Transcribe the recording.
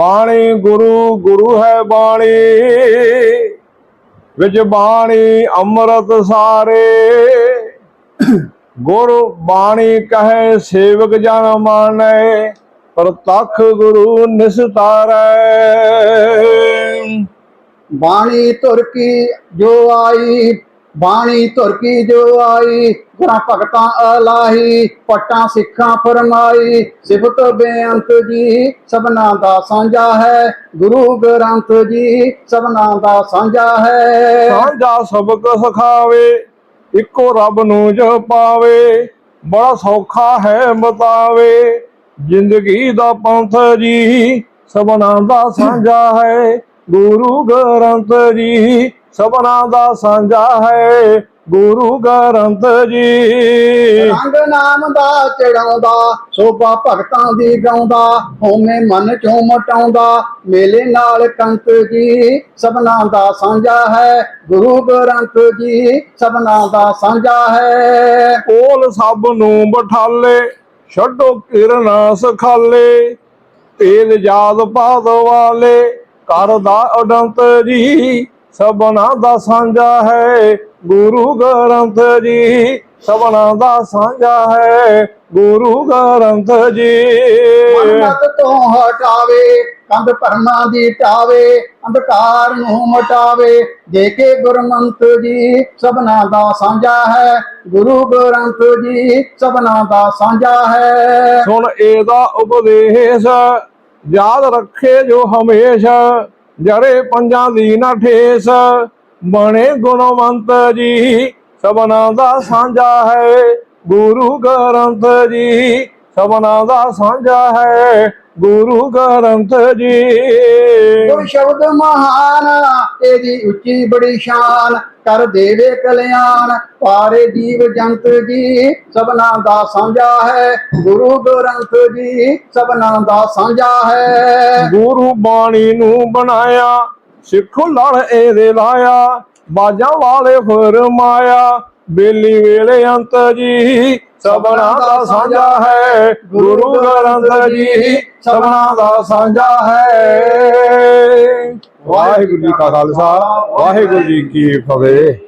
ਬਾਣੀ ਗੁਰੂ ਗੁਰੂ ਹੈ ਬਾਣੀ। ਵਿੱਚ ਬਾਣੀ ਅੰਮ੍ਰਿਤ ਸਾਰੇ। ਗੁਰ ਬਾਣੀ ਕਹੇ, ਸੇਵਕ ਜਨ ਮਾਨੈ, ਪ੍ਰਤੱਖ ਗੁਰੂ ਨਿਸਤਾਰੈ। ਬਾਣੀ ਤੁਰ ਕੀ ਜੋ ਆਈ ਬਾਣੀ ਤੁਰ ਕੀ ਜੋ ਆਈ? ਗੁਰਾਂ ਭਗਤਾਂ ਅਲਾਹੀ, ਪਟਾਂ ਸਿੱਖਾਂ ਫਰਮਾਈ। ਸਿਫਤ ਬੇਅੰਤ ਜੀ, ਸਭਨਾ ਦਾ ਸਾਂਝਾ ਹੈ। ਗੁਰੂ ਗ੍ਰੰਥ ਜੀ, ਸਭਨਾ ਦਾ ਸਾਂਝਾ ਹੈ। ਸਾਂਝਾ ਸਬਕ ਸਿਖਾਵੇ, ਇੱਕੋ ਰੱਬ ਨੂੰ ਜੋ ਪਾਵੇ। ਬੜਾ ਸੌਖਾ ਹੈ ਬਤਾਵੇ ਜ਼ਿੰਦਗੀ ਦਾ ਪੰਥ ਜੀ, ਸਭਨਾ ਦਾ ਸਾਂਝਾ ਹੈ। ਗੁਰੂ ਗ੍ਰੰਥ ਜੀ ਸਭਨਾ ਦਾ ਸਾਂਝਾ ਹੈ ਗੁਰੂ ਗ੍ਰੰਥ ਜੀ। ਰੰਗ ਨਾਮ ਦਾ ਚੜਾਉਂਦਾ ਸੋਭਾ ਭਗਤਾਂ ਦੀ ਗਾਉਂਦਾ ਹੋਮੇ ਮਨ ਚੋਂ ਮਟਾਉਂਦਾ ਮੇਲੇ ਨਾਲ ਕੰਤ ਜੀ। ਸਭਨਾ ਦਾ ਸਾਂਝਾ ਹੈ ਗੁਰੂ ਗ੍ਰੰਥ ਜੀ ਸਭਨਾ ਦਾ ਸਾਂਝਾ ਹੈ। ਕੋਲ ਸਭ ਨੂੰ ਬਠਾਲੇ ਛੱਡੋ ਕਿਰਨਾ ਸਖਾਲੇ ਤੇਲ ਯਾਦ ਪਾਦ ਵਾਲੇ ਘਰ ਦਾ ਅਡੰਤ ਜੀ। ਸਭਨਾ ਦਾ ਸਾਂਝਾ ਹੈ ਗੁਰੂ ਗ੍ਰੰਥ ਜੀ। ਸਭਨਾ ਦਾ ਸਾਂਝਾ ਹੈ ਗੁਰੂ ਗ੍ਰੰਥ ਜੀ। ਮਨਮਤ ਤੋਂ ਹਟਾਵੇ ਕੰਧ ਭਰਮਾਂ ਦੀ ਟਾਵੇ ਅੰਧਕਾਰ ਨੂੰ ਮਟਾਵੇ। ਦੇ ਕੇ ਗੁਰਮੰਤ ਜੀ ਸਭਨਾ ਦਾ ਸਾਂਝਾ ਹੈ ਗੁਰੂ ਗ੍ਰੰਥ ਜੀ ਸਭਨਾ ਦਾ ਸਾਂਝਾ ਹੈ। ਸੁਣ ਇਹਦਾ ਉਪਦੇਸ਼ ਯਾਦ ਰੱਖੇ ਜੋ ਹਮੇਸ਼ਾ। ਜਰੇ ਪੰਜਾਂ ਦੀ ਨਾ ਠੇਸ, ਬਣੇ ਗੁਣਵੰਤ ਜੀ। ਸਭਨਾ ਦਾ ਸਾਂਝਾ ਹੈ ਗੁਰੂ ਗ੍ਰੰਥ ਜੀ। ਸਭਨਾ ਦਾ ਸਾਂਝਾ ਹੈ ਗੁਰੂ ਗ੍ਰੰਥ ਜੀ। ਗੁਰ ਸ਼ਬਦ ਮਹਾਨ ਇਹਦੀ ਉੱਚੀ ਬੜੀ ਸ਼ਾਨ। ਕਰ ਦੇਵੇ ਕਲਿਆਣ ਪਾਰੇ ਜੀਵ ਜੰਤ ਜੀ। ਸਭਨਾ ਦਾ ਸਾਂਝਾ ਹੈ ਗੁਰੂ ਗ੍ਰੰਥ ਜੀ। ਸਭਨਾ ਦਾ ਸਾਂਝਾ ਹੈ। ਗੁਰੂ ਬਾਣੀ ਨੂੰ ਬਣਾਇਆ ਸਿੱਖ ਲੜ ਇਹਦੇ ਲਾਇਆ। ਬਾਜਾਂ ਵਾਲੇ ਫਰਮਾਇਆ ਬੇਲੀ ਵੇਲੇ ਅੰਤ ਜੀ। ਸਭਨਾ ਦਾ ਸਾਂਝਾ ਹੈ। ਗੁਰੂ ਗ੍ਰੰਥ ਜੀ ਸਭਨਾ ਦਾ ਸਾਂਝਾ ਹੈ। ਵਾਹਿਗੁਰੂ ਜੀ ਕਾ ਖਾਲਸਾ, ਵਾਹਿਗੁਰੂ ਜੀ ਕੀ ਫਤਿਹ।